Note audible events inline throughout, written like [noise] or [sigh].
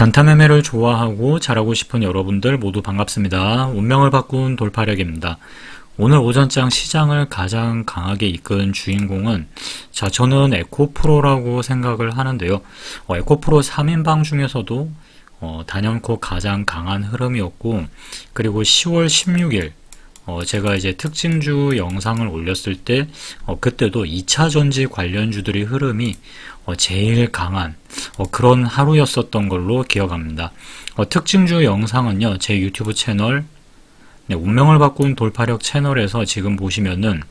단타 매매를 좋아하고 잘하고 싶은 여러분들 모두 반갑습니다. 운명을 바꾼 돌파력입니다. 오늘 오전장 시장을 가장 강하게 이끈 주인공은 자 저는 에코프로라고 생각을 하는데요. 어, 에코프로 3인방 중에서도 어, 단연코 가장 강한 흐름이었고 그리고 10월 16일 어, 제가 이제 특징주 영상을 올렸을 때 어, 그때도 2차 전지 관련주들의 흐름이 어, 제일 강한 어, 그런 하루였었던 걸로 기억합니다. 어, 특징주 영상은요 제 유튜브 채널 네, 운명을 바꾼 돌파력 채널에서 지금 보시면은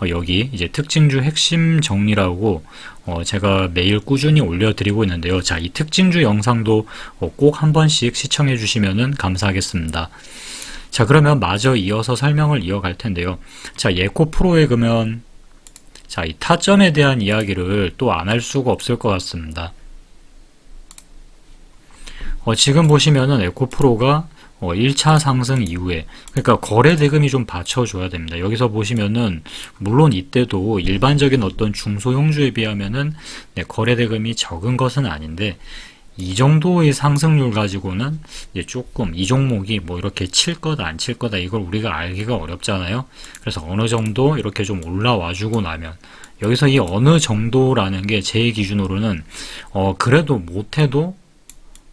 어, 여기 이제 특징주 핵심 정리라고 어, 제가 매일 꾸준히 올려드리고 있는데요. 자, 이 특징주 영상도 어, 꼭한 번씩 시청해 주시면은 감사하겠습니다. 자, 그러면 마저 이어서 설명을 이어갈 텐데요. 자, 예코 프로에 그러면 자, 이 타점에 대한 이야기를 또 안 할 수가 없을 것 같습니다. 어, 지금 보시면은 에코 프로가 어, 1차 상승 이후에 그러니까 거래 대금이 좀 받쳐줘야 됩니다. 여기서 보시면은 물론 이때도 일반적인 어떤 중소형주에 비하면은 네, 거래 대금이 적은 것은 아닌데 이 정도의 상승률 가지고는 이제 조금 이 종목이 뭐 이렇게 칠 거다 안 칠 거다 이걸 우리가 알기가 어렵잖아요. 그래서 어느 정도 이렇게 좀 올라와 주고 나면 여기서 이 어느 정도라는 게 제 기준으로는 어 그래도 못해도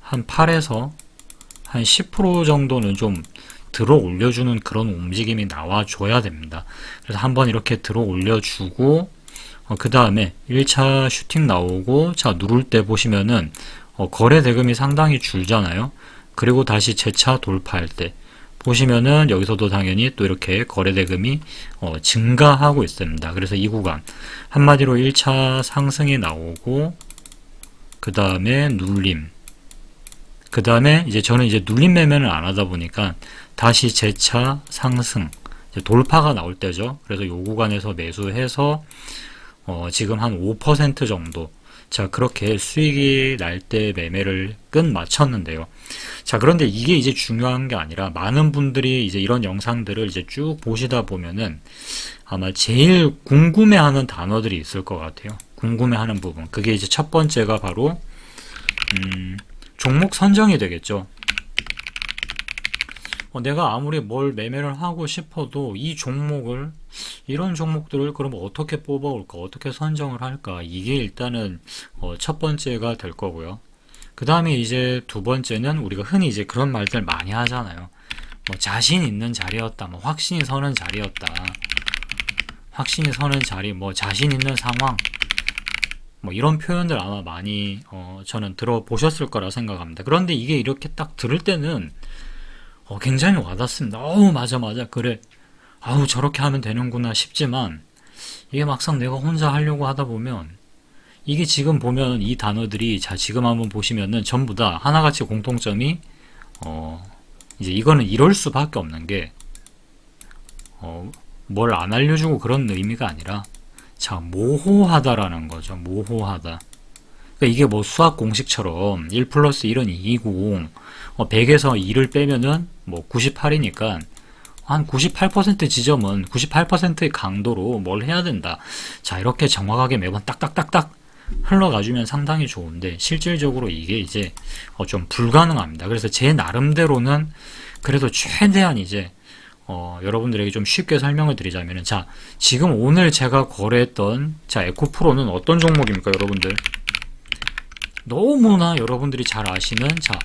한 8에서 한 10% 정도는 좀 들어 올려주는 그런 움직임이 나와줘야 됩니다. 그래서 한번 이렇게 들어 올려주고, 어, 그 다음에 1차 슈팅 나오고, 자, 누를 때 보시면은, 어, 거래 대금이 상당히 줄잖아요. 그리고 다시 재차 돌파할 때, 보시면은 여기서도 당연히 또 이렇게 거래 대금이 어, 증가하고 있습니다. 그래서 이 구간, 한마디로 1차 상승이 나오고, 그 다음에 눌림, 그 다음에 이제 저는 이제 눌림 매매를 안 하다 보니까 다시 재차 상승 돌파가 나올 때죠. 그래서 요 구간에서 매수해서 어 지금 한 5% 정도 자 그렇게 수익이 날 때 매매를 끝 마쳤는데요. 자 그런데 이게 이제 중요한 게 아니라 많은 분들이 이제 이런 영상들을 이제 쭉 보시다 보면은 아마 제일 궁금해하는 단어들이 있을 것 같아요. 궁금해하는 부분 그게 이제 첫 번째가 바로 음, 종목 선정이 되겠죠. 어, 내가 아무리 뭘 매매를 하고 싶어도 이 종목을 이런 종목들을 그럼 어떻게 뽑아올까 어떻게 선정을 할까 이게 일단은 어, 첫 번째가 될 거고요. 그 다음에 이제 두 번째는 우리가 흔히 이제 그런 말들 많이 하잖아요. 뭐 자신 있는 자리였다, 뭐 확신이 서는 자리였다, 확신이 서는 자리, 뭐 자신 있는 상황, 뭐 이런 표현들 아마 많이 어, 저는 들어보셨을 거라 생각합니다. 그런데 이게 이렇게 딱 들을 때는 어, 굉장히 와닿습니다. 어우 맞아 맞아 그래. 아우 저렇게 하면 되는구나 싶지만 이게 막상 내가 혼자 하려고 하다 보면 이게 지금 보면 이 단어들이 자 지금 한번 보시면은 전부 다 하나같이 공통점이 어 이제 이거는 이럴 수밖에 없는 게 어, 뭘 안 알려주고 그런 의미가 아니라 자, 모호하다라는 거죠. 모호하다. 그러니까 이게 뭐 수학 공식처럼 1 플러스 1은 2고, 어, 100에서 2를 빼면은 뭐 98이니까, 한 98% 지점은 98%의 강도로 뭘 해야 된다. 자, 이렇게 정확하게 매번 딱딱딱딱 흘러가주면 상당히 좋은데, 실질적으로 이게 이제 어, 좀 불가능합니다. 그래서 제 나름대로는 그래도 최대한 이제 어, 여러분들에게 좀 쉽게 설명을 드리자면은, 자, 지금 오늘 제가 거래했던, 자, 에코프로는 어떤 종목입니까, 여러분들? 너무나 여러분들이 잘 아시는, 자,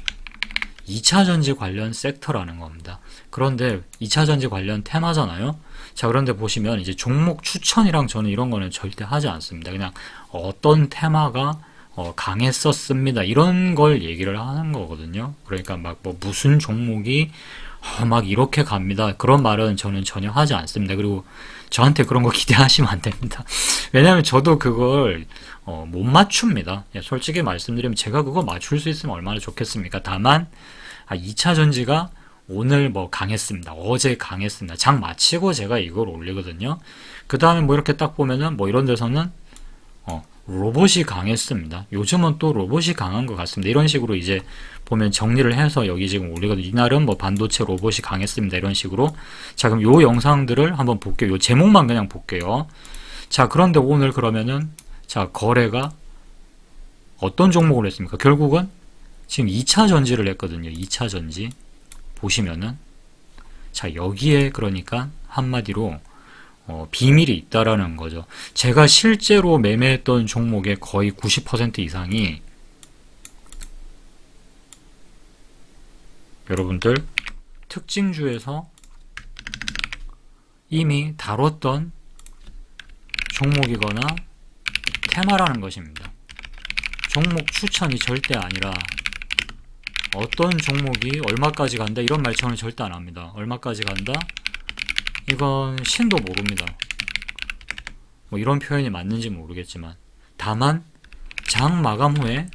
2차 전지 관련 섹터라는 겁니다. 그런데 2차 전지 관련 테마잖아요? 자, 그런데 보시면 이제 종목 추천이랑 저는 이런 거는 절대 하지 않습니다. 그냥 어떤 테마가 어, 강했었습니다. 이런 걸 얘기를 하는 거거든요. 그러니까 막 뭐 무슨 종목이 어, 막 이렇게 갑니다. 그런 말은 저는 전혀 하지 않습니다. 그리고 저한테 그런 거 [laughs] 기대하시면 안 됩니다. 왜냐하면 저도 그걸 어, 못 맞춥니다. 예, 솔직히 말씀드리면 제가 그거 맞출 수 있으면 얼마나 좋겠습니까? 다만 아, 2차 전지가 오늘 뭐 강했습니다. 어제 강했습니다. 장 마치고 제가 이걸 올리거든요. 그 다음에 뭐 이렇게 딱 보면은 뭐 이런 데서는 어, 로봇이 강했습니다. 요즘은 또 로봇이 강한 것 같습니다. 이런 식으로 이제 보면 정리를 해서 여기 지금 올리거든요. 이날은 뭐 반도체 로봇이 강했습니다. 이런 식으로. 자, 그럼 요 영상들을 한번 볼게요. 요 제목만 그냥 볼게요. 자, 그런데 오늘 그러면은 자, 거래가 어떤 종목을 했습니까? 결국은 지금 2차 전지를 했거든요. 2차 전지. 보시면은. 자, 여기에 그러니까 한마디로 어, 비밀이 있다라는 거죠. 제가 실제로 매매했던 종목의 거의 90% 이상이 여러분들 특징주에서 이미 다뤘던 종목이거나 테마라는 것입니다. 종목 추천이 절대 아니라 어떤 종목이 얼마까지 간다 이런 말처럼 절대 안 합니다. 얼마까지 간다? 이건 신도 모릅니다. 뭐 이런 표현이 맞는지 모르겠지만 다만 장 마감 후에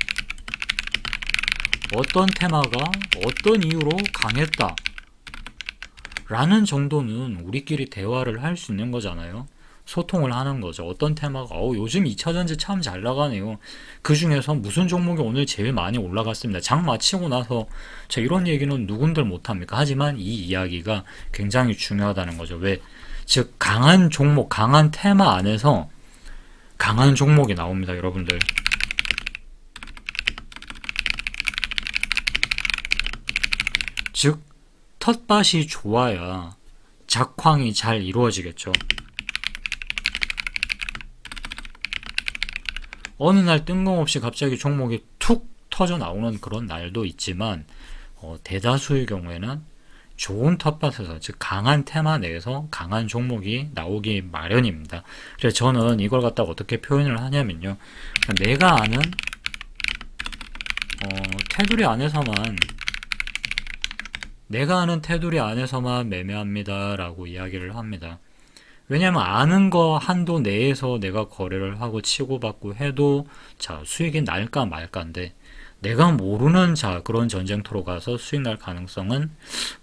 어떤 테마가 어떤 이유로 강했다 라는 정도는 우리끼리 대화를 할 수 있는 거잖아요. 소통을 하는 거죠. 어떤 테마가 어, 요즘 2차전지 참 잘 나가네요. 그 중에서 무슨 종목이 오늘 제일 많이 올라갔습니다. 장 마치고 나서 자 이런 얘기는 누군들 못합니까? 하지만 이 이야기가 굉장히 중요하다는 거죠. 왜? 즉 강한 종목, 강한 테마 안에서 강한 종목이 나옵니다. 여러분들. 즉 텃밭이 좋아야 작황이 잘 이루어지겠죠. 어느 날 뜬금없이 갑자기 종목이 툭 터져 나오는 그런 날도 있지만 어, 대다수의 경우에는 좋은 텃밭에서 즉 강한 테마 내에서 강한 종목이 나오기 마련입니다. 그래서 저는 이걸 갖다가 어떻게 표현을 하냐면요. 내가 아는 어, 테두리 안에서만 내가 아는 테두리 안에서만 매매합니다 라고 이야기를 합니다. 왜냐하면 아는 거 한도 내에서 내가 거래를 하고 치고받고 해도 자 수익이 날까 말까인데 내가 모르는 자 그런 전쟁터로 가서 수익 날 가능성은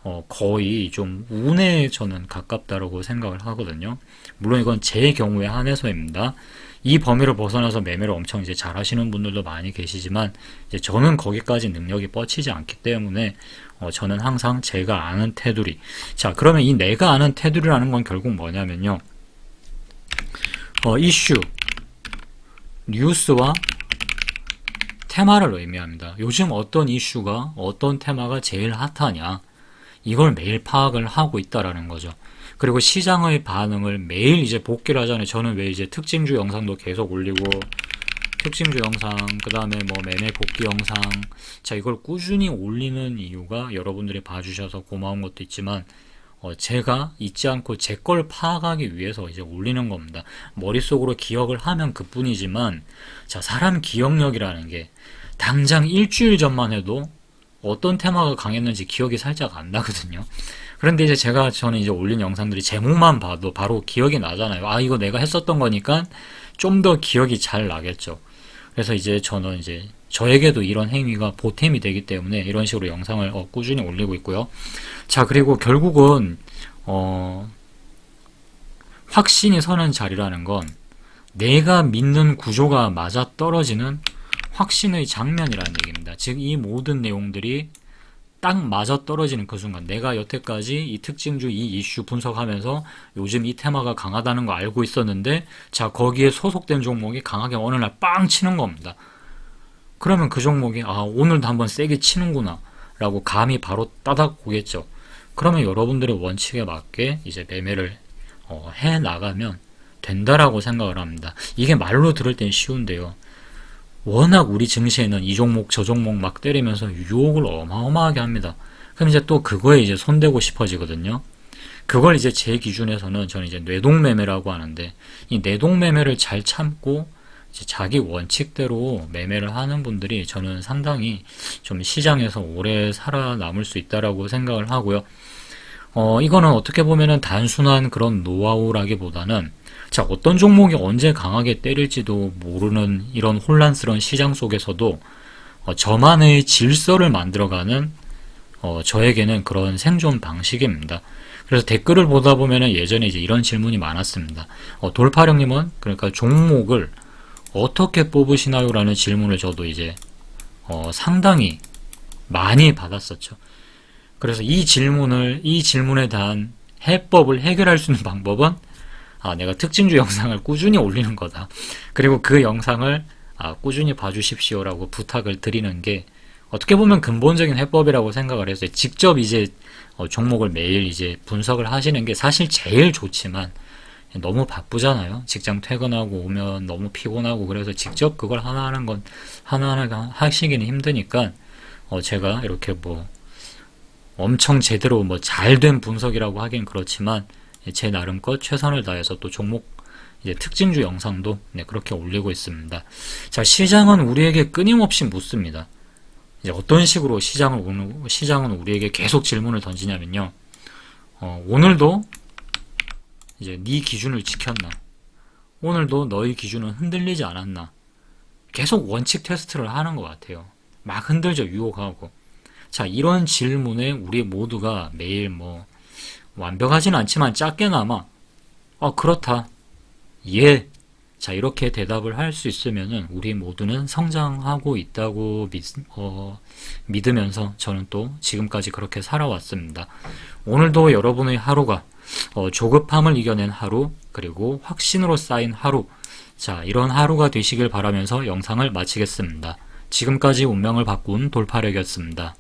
어, 거의 좀 운에 저는 가깝다라고 생각을 하거든요. 물론 이건 제 경우에 한해서입니다. 이 범위를 벗어나서 매매를 엄청 이제 잘 하시는 분들도 많이 계시지만 이제 저는 거기까지 능력이 뻗치지 않기 때문에 어, 저는 항상 제가 아는 테두리. 자, 그러면 이 내가 아는 테두리라는 건 결국 뭐냐면요. 어, 이슈, 뉴스와 테마를 의미합니다. 요즘 어떤 이슈가, 어떤 테마가 제일 핫하냐. 이걸 매일 파악을 하고 있다라는 거죠. 그리고 시장의 반응을 매일 이제 복기를 하잖아요. 저는 왜 이제 특징주 영상도 계속 올리고, 특징주 영상, 그 다음에 뭐 매매 복귀 영상. 자, 이걸 꾸준히 올리는 이유가 여러분들이 봐주셔서 고마운 것도 있지만, 어, 제가 잊지 않고 제 걸 파악하기 위해서 이제 올리는 겁니다. 머릿속으로 기억을 하면 그 뿐이지만, 자, 사람 기억력이라는 게 당장 일주일 전만 해도 어떤 테마가 강했는지 기억이 살짝 안 나거든요. 그런데 이제 제가 저는 이제 올린 영상들이 제목만 봐도 바로 기억이 나잖아요. 아, 이거 내가 했었던 거니까 좀 더 기억이 잘 나겠죠. 그래서 이제 저는 이제 저에게도 이런 행위가 보탬이 되기 때문에 이런 식으로 영상을 어, 꾸준히 올리고 있고요. 자, 그리고 결국은 어, 확신이 서는 자리라는 건 내가 믿는 구조가 맞아 떨어지는 확신의 장면이라는 얘기입니다. 즉, 이 모든 내용들이 딱 맞아 떨어지는 그 순간 내가 여태까지 이 특징주 이 이슈 분석하면서 요즘 이 테마가 강하다는 거 알고 있었는데 자 거기에 소속된 종목이 강하게 어느 날 빵 치는 겁니다. 그러면 그 종목이 아 오늘도 한번 세게 치는구나 라고 감이 바로 따닥 오겠죠. 그러면 여러분들의 원칙에 맞게 이제 매매를 어, 해 나가면 된다라고 생각을 합니다. 이게 말로 들을 땐 쉬운데요. 워낙 우리 증시에는 이 종목 저 종목 막 때리면서 유혹을 어마어마하게 합니다. 그럼 이제 또 그거에 이제 손대고 싶어지거든요. 그걸 이제 제 기준에서는 저는 이제 뇌동매매라고 하는데 이 뇌동매매를 잘 참고 자기 원칙대로 매매를 하는 분들이 저는 상당히 좀 시장에서 오래 살아남을 수 있다라고 생각을 하고요. 어, 이거는 어떻게 보면은 단순한 그런 노하우라기보다는 자, 어떤 종목이 언제 강하게 때릴지도 모르는 이런 혼란스러운 시장 속에서도 어, 저만의 질서를 만들어가는 어, 저에게는 그런 생존 방식입니다. 그래서 댓글을 보다 보면은 예전에 이제 이런 질문이 많았습니다. 어, 돌파령님은 그러니까 종목을 어떻게 뽑으시나요? 라는 질문을 저도 이제 어, 상당히 많이 받았었죠. 그래서 이 질문을 이 질문에 대한 해법을 해결할 수 있는 방법은 아, 내가 특징주 영상을 꾸준히 올리는 거다. 그리고 그 영상을 아, 꾸준히 봐주십시오라고 부탁을 드리는 게 어떻게 보면 근본적인 해법이라고 생각을 했어요. 직접 이제 어, 종목을 매일 이제 분석을 하시는 게 사실 제일 좋지만 너무 바쁘잖아요. 직장 퇴근하고 오면 너무 피곤하고 그래서 직접 그걸 하나 하는 건 하나하나 하시기는 힘드니까 어, 제가 이렇게 뭐 엄청 제대로 뭐 잘 된 분석이라고 하긴 그렇지만 제 나름껏 최선을 다해서 또 종목 이제 특징주 영상도 네, 그렇게 올리고 있습니다. 자, 시장은 우리에게 끊임없이 묻습니다. 이제 어떤 식으로 시장을 시장은 우리에게 계속 질문을 던지냐면요. 어, 오늘도 이제 네 기준을 지켰나? 오늘도 너희 기준은 흔들리지 않았나? 계속 원칙 테스트를 하는 것 같아요. 막 흔들죠, 유혹하고. 자, 이런 질문에 우리 모두가 매일 뭐 완벽하진 않지만 작게나마 어, 그렇다. 예. 자, 이렇게 대답을 할 수 있으면은 우리 모두는 성장하고 있다고 믿, 어, 믿으면서 저는 또 지금까지 그렇게 살아왔습니다. 오늘도 여러분의 하루가 어, 조급함을 이겨낸 하루, 그리고 확신으로 쌓인 하루. 자, 이런 하루가 되시길 바라면서 영상을 마치겠습니다. 지금까지 운명을 바꾼 돌파력이었습니다.